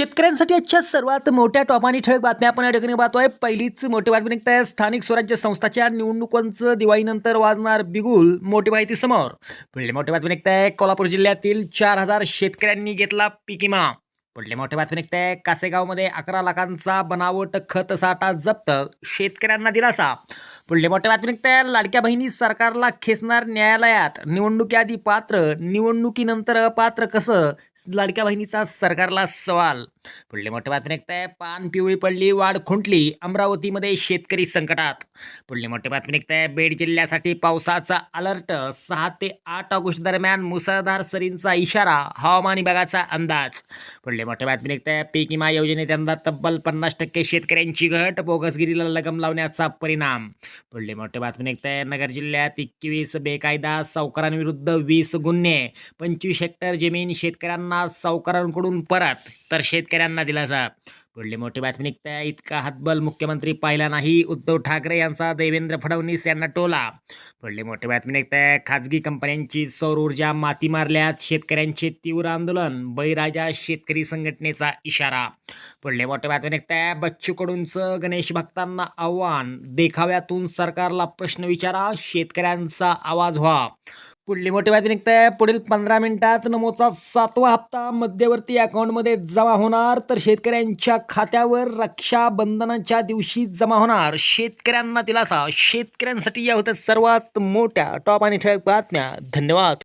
शेतकऱ्यांसाठी आजच्या सर्वात मोठ्या टॉप आणि ठळक बातम्या आपण या ठिकाणी पाहतोय. पहिलीच मोठी बातमी निघत आहे स्थानिक स्वराज्य संस्थाच्या निवडणुकांचं दिवाळीनंतर वाजणार बिगुल मोठी माहिती समोर. पुढली मोठी बातमी निघत आहे कोल्हापूर जिल्ह्यातील चार हजार शेतकऱ्यांनी घेतला पीक विमा. पुढली मोठी बातमी निघत आहे कासेगावमध्ये अकरा लाखांचा बनावट खत साठा जप्त. शेतकऱ्यांना दिलासा. पुढले मोठी बातमी निघत लाडक्या बहिणी सरकारला खेचणार न्यायालयात. निवडणुकीआधी पात्र निवडणुकीनंतर अपात्र कसं? लाडक्या बहिणीचा सरकारला सवाल पुढली मोठी बातमी निघत. आहे पान पिवळी पडली वाढ खुंटली अमरावतीमध्ये शेतकरी संकटात. पुढली मोठी बातमी निघत. आहे बीड जिल्ह्यासाठी पावसाचा अलर्ट. सहा ते आठ ऑगस्ट दरम्यान मुसळधार सरींचा इशारा हवामान विभागाचा अंदाज. पुढली मोठी बातमी निघत. आहे पीक विमा योजनेत यंदा तब्बल पन्नास टक्के शेतकऱ्यांची घट बोगसगिरीला लगम लावण्याचा परिणाम. पुढली मोठी बातमी निघत. आहे नगर जिल्ह्यात एकवीस बेकायदा सावकारांविरुद्ध वीस गुन्हे पंचवीस हेक्टर जमीन शेतकऱ्यांना सावकारांकडून परत. तर शेतकऱ्यांना दिलासा. पुढली मोठी बातमी निघत. इतका हातबल मुख्यमंत्री पाहिला नाही. उद्धव ठाकरे यांचा देवेंद्र फडणवीस यांना टोला. पुढली मोठी बातमी निघत. खाजगी कंपन्यांची सौर ऊर्जा माती मारल्यास शेतकऱ्यांचे तीव्र आंदोलन. बळीराजा शेतकरी संघटनेचा इशारा. पुढली मोठी बातमी निघत. बच्चू कडूंचं गणेश भक्तांना आव्हान. देखाव्यातून सरकारला प्रश्न विचारा. शेतकऱ्यांचा आवाज व्हा. पुढली मोठी बातमी निघत आहे पुढील पंधरा मिनिटात नमोचा सातवा हप्ता मध्यवर्ती अकाउंटमध्ये जमा होणार. तर शेतकऱ्यांच्या खात्यावर रक्षाबंधनाच्या दिवशी जमा होणार. शेतकऱ्यांना दिलासा. शेतकऱ्यांसाठी या होत्या सर्वात मोठ्या टॉप आणि ठळक बातम्या. धन्यवाद.